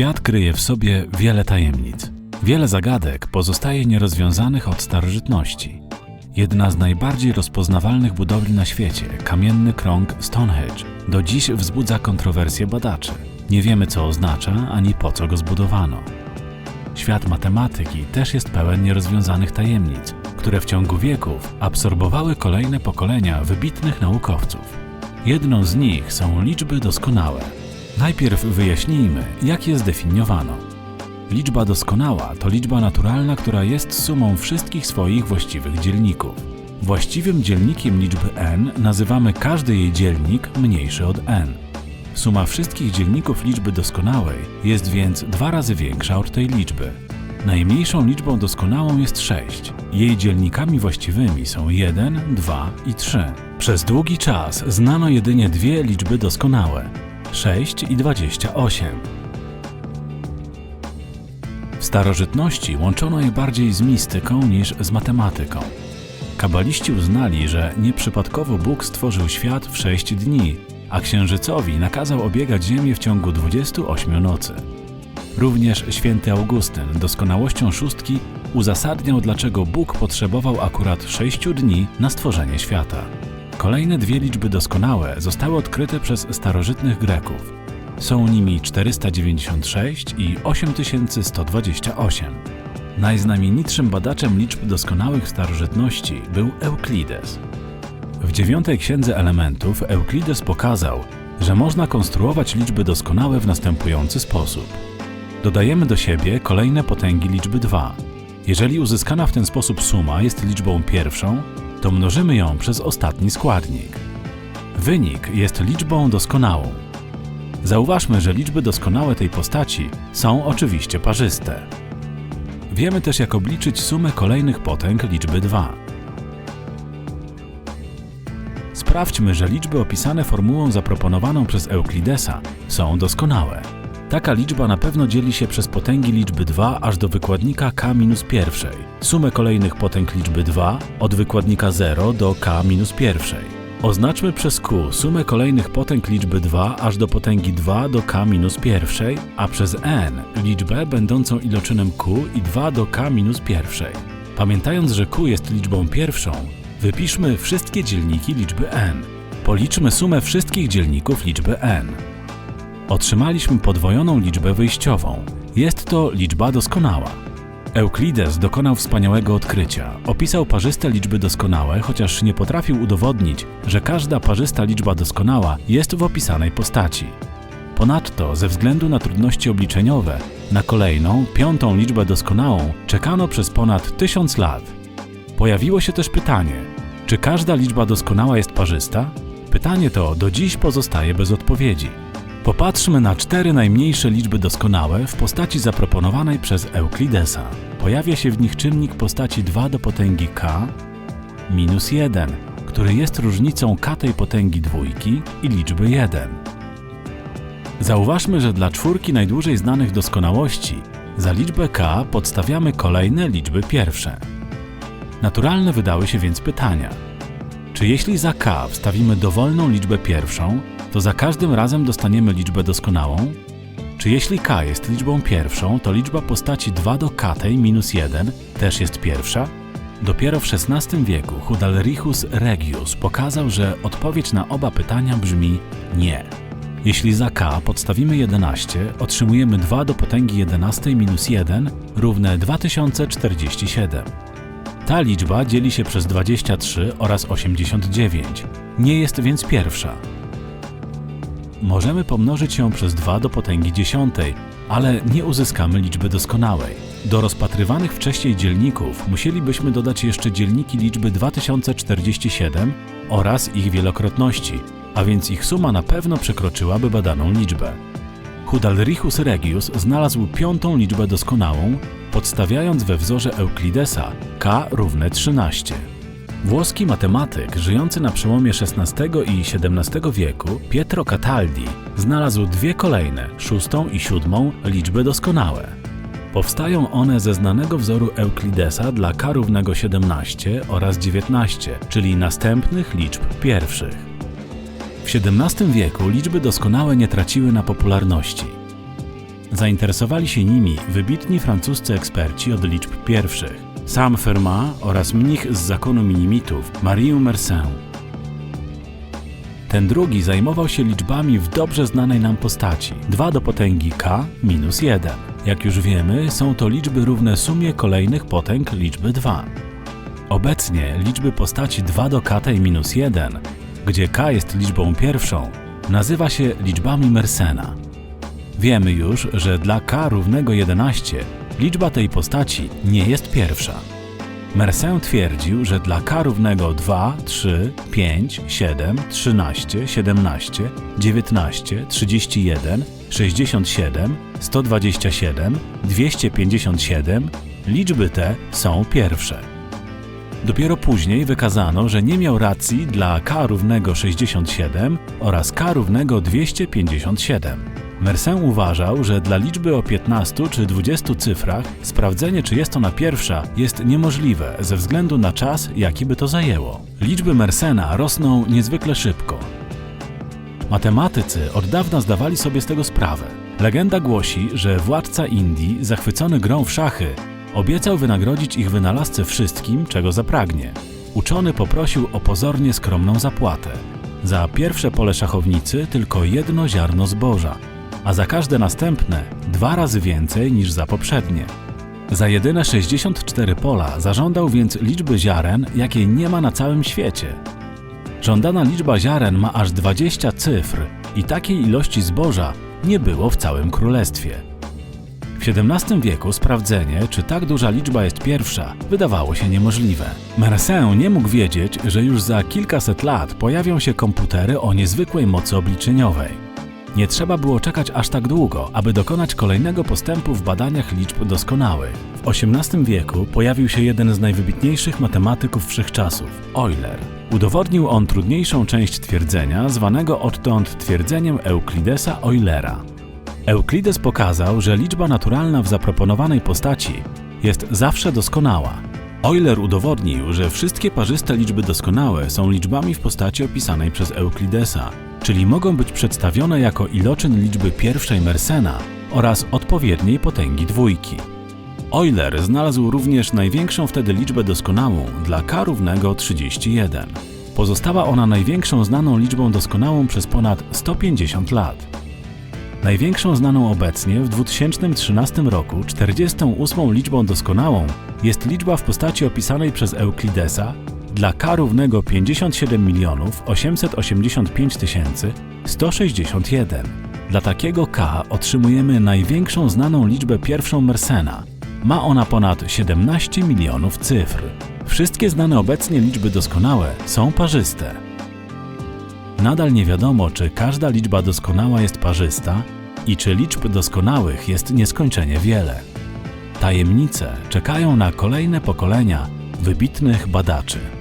Świat kryje w sobie wiele tajemnic. Wiele zagadek pozostaje nierozwiązanych od starożytności. Jedna z najbardziej rozpoznawalnych budowli na świecie, kamienny krąg Stonehenge, do dziś wzbudza kontrowersje badaczy. Nie wiemy, co oznacza ani po co go zbudowano. Świat matematyki też jest pełen nierozwiązanych tajemnic, które w ciągu wieków absorbowały kolejne pokolenia wybitnych naukowców. Jedną z nich są liczby doskonałe. Najpierw wyjaśnijmy, jak je zdefiniowano. Liczba doskonała to liczba naturalna, która jest sumą wszystkich swoich właściwych dzielników. Właściwym dzielnikiem liczby n nazywamy każdy jej dzielnik mniejszy od n. Suma wszystkich dzielników liczby doskonałej jest więc dwa razy większa od tej liczby. Najmniejszą liczbą doskonałą jest 6. Jej dzielnikami właściwymi są 1, 2 i 3. Przez długi czas znano jedynie dwie liczby doskonałe 6 i 28. W starożytności łączono je bardziej z mistyką niż z matematyką. Kabaliści uznali, że nieprzypadkowo Bóg stworzył świat w sześć dni, a księżycowi nakazał obiegać Ziemię w ciągu 28 nocy. Również święty Augustyn doskonałością szóstki uzasadniał, dlaczego Bóg potrzebował akurat sześciu dni na stworzenie świata. Kolejne dwie liczby doskonałe zostały odkryte przez starożytnych Greków. Są nimi 496 i 8128. Najznamienitszym badaczem liczb doskonałych w starożytności był Euklides. W dziewiątej księdze elementów Euklides pokazał, że można konstruować liczby doskonałe w następujący sposób. Dodajemy do siebie kolejne potęgi liczby 2. Jeżeli uzyskana w ten sposób suma jest liczbą pierwszą, to mnożymy ją przez ostatni składnik. Wynik jest liczbą doskonałą. Zauważmy, że liczby doskonałe tej postaci są oczywiście parzyste. Wiemy też, jak obliczyć sumę kolejnych potęg liczby 2. Sprawdźmy, że liczby opisane formułą zaproponowaną przez Euklidesa są doskonałe. Taka liczba na pewno dzieli się przez potęgi liczby 2 aż do wykładnika k minus pierwszej. Sumę kolejnych potęg liczby 2 od wykładnika 0 do k minus pierwszej. Oznaczmy przez q sumę kolejnych potęg liczby 2 aż do potęgi 2 do k minus pierwszej, a przez n liczbę będącą iloczynem q i 2 do k minus pierwszej. Pamiętając, że q jest liczbą pierwszą, wypiszmy wszystkie dzielniki liczby n. Policzmy sumę wszystkich dzielników liczby n. Otrzymaliśmy podwojoną liczbę wyjściową. Jest to liczba doskonała. Euklides dokonał wspaniałego odkrycia. Opisał parzyste liczby doskonałe, chociaż nie potrafił udowodnić, że każda parzysta liczba doskonała jest w opisanej postaci. Ponadto, ze względu na trudności obliczeniowe, na kolejną, piątą liczbę doskonałą czekano przez ponad tysiąc lat. Pojawiło się też pytanie, czy każda liczba doskonała jest parzysta? Pytanie to do dziś pozostaje bez odpowiedzi. Popatrzmy na cztery najmniejsze liczby doskonałe w postaci zaproponowanej przez Euklidesa. Pojawia się w nich czynnik postaci 2 do potęgi k minus 1, który jest różnicą k tej potęgi dwójki i liczby 1. Zauważmy, że dla czwórki najdłużej znanych doskonałości za liczbę k podstawiamy kolejne liczby pierwsze. Naturalne wydały się więc pytania. Czy jeśli za k wstawimy dowolną liczbę pierwszą, to za każdym razem dostaniemy liczbę doskonałą? Czy jeśli k jest liczbą pierwszą, to liczba postaci 2 do k tej minus 1 też jest pierwsza? Dopiero w XVI wieku Hudalrichus Regius pokazał, że odpowiedź na oba pytania brzmi nie. Jeśli za k podstawimy 11, otrzymujemy 2 do potęgi 11 minus 1 równe 2047. Ta liczba dzieli się przez 23 oraz 89. Nie jest więc pierwsza. Możemy pomnożyć ją przez 2 do potęgi dziesiątej, ale nie uzyskamy liczby doskonałej. Do rozpatrywanych wcześniej dzielników musielibyśmy dodać jeszcze dzielniki liczby 2047 oraz ich wielokrotności, a więc ich suma na pewno przekroczyłaby badaną liczbę. Hudalrichus Regius znalazł piątą liczbę doskonałą, podstawiając we wzorze Euklidesa k równe 13. Włoski matematyk żyjący na przełomie XVI i XVII wieku, Pietro Cataldi, znalazł dwie kolejne, szóstą i siódmą, liczby doskonałe. Powstają one ze znanego wzoru Euklidesa dla k równego 17 oraz 19, czyli następnych liczb pierwszych. W XVII wieku liczby doskonałe nie traciły na popularności. Zainteresowali się nimi wybitni francuscy eksperci od liczb pierwszych. Sam Fermat oraz mnich z zakonu minimitów Marie Mersenne. Ten drugi zajmował się liczbami w dobrze znanej nam postaci 2 do potęgi k minus 1. Jak już wiemy, są to liczby równe sumie kolejnych potęg liczby 2. Obecnie liczby postaci 2 do k tej minus 1, gdzie k jest liczbą pierwszą, nazywa się liczbami Mersena. Wiemy już, że dla k równego 11 liczba tej postaci nie jest pierwsza. Mersenne twierdził, że dla k równego 2, 3, 5, 7, 13, 17, 19, 31, 67, 127, 257 liczby te są pierwsze. Dopiero później wykazano, że nie miał racji dla k równego 67 oraz k równego 257. Mersenne uważał, że dla liczby o 15 czy 20 cyfrach sprawdzenie, czy jest ona pierwsza, jest niemożliwe ze względu na czas, jaki by to zajęło. Liczby Mersena rosną niezwykle szybko. Matematycy od dawna zdawali sobie z tego sprawę. Legenda głosi, że władca Indii, zachwycony grą w szachy, obiecał wynagrodzić ich wynalazcę wszystkim, czego zapragnie. Uczony poprosił o pozornie skromną zapłatę. Za pierwsze pole szachownicy tylko jedno ziarno zboża, a za każde następne dwa razy więcej niż za poprzednie. Za jedyne 64 pola zażądał więc liczby ziaren, jakiej nie ma na całym świecie. Żądana liczba ziaren ma aż 20 cyfr i takiej ilości zboża nie było w całym królestwie. W XVII wieku sprawdzenie, czy tak duża liczba jest pierwsza, wydawało się niemożliwe. Mersenne nie mógł wiedzieć, że już za kilkaset lat pojawią się komputery o niezwykłej mocy obliczeniowej. Nie trzeba było czekać aż tak długo, aby dokonać kolejnego postępu w badaniach liczb doskonałych. W XVIII wieku pojawił się jeden z najwybitniejszych matematyków wszechczasów Euler. Udowodnił on trudniejszą część twierdzenia, zwanego odtąd twierdzeniem Euklidesa Eulera. Euklides pokazał, że liczba naturalna w zaproponowanej postaci jest zawsze doskonała. Euler udowodnił, że wszystkie parzyste liczby doskonałe są liczbami w postaci opisanej przez Euklidesa, czyli mogą być przedstawione jako iloczyn liczby pierwszej Mersena oraz odpowiedniej potęgi dwójki. Euler znalazł również największą wtedy liczbę doskonałą dla k równego 31. Pozostała ona największą znaną liczbą doskonałą przez ponad 150 lat. Największą znaną obecnie w 2013 roku 48 liczbą doskonałą jest liczba w postaci opisanej przez Euklidesa dla k równego 57 milionów 885 tysięcy 161. Dla takiego k otrzymujemy największą znaną liczbę pierwszą Mersena. Ma ona ponad 17 milionów cyfr. Wszystkie znane obecnie liczby doskonałe są parzyste. Nadal nie wiadomo, czy każda liczba doskonała jest parzysta i czy liczb doskonałych jest nieskończenie wiele. Tajemnice czekają na kolejne pokolenia wybitnych badaczy.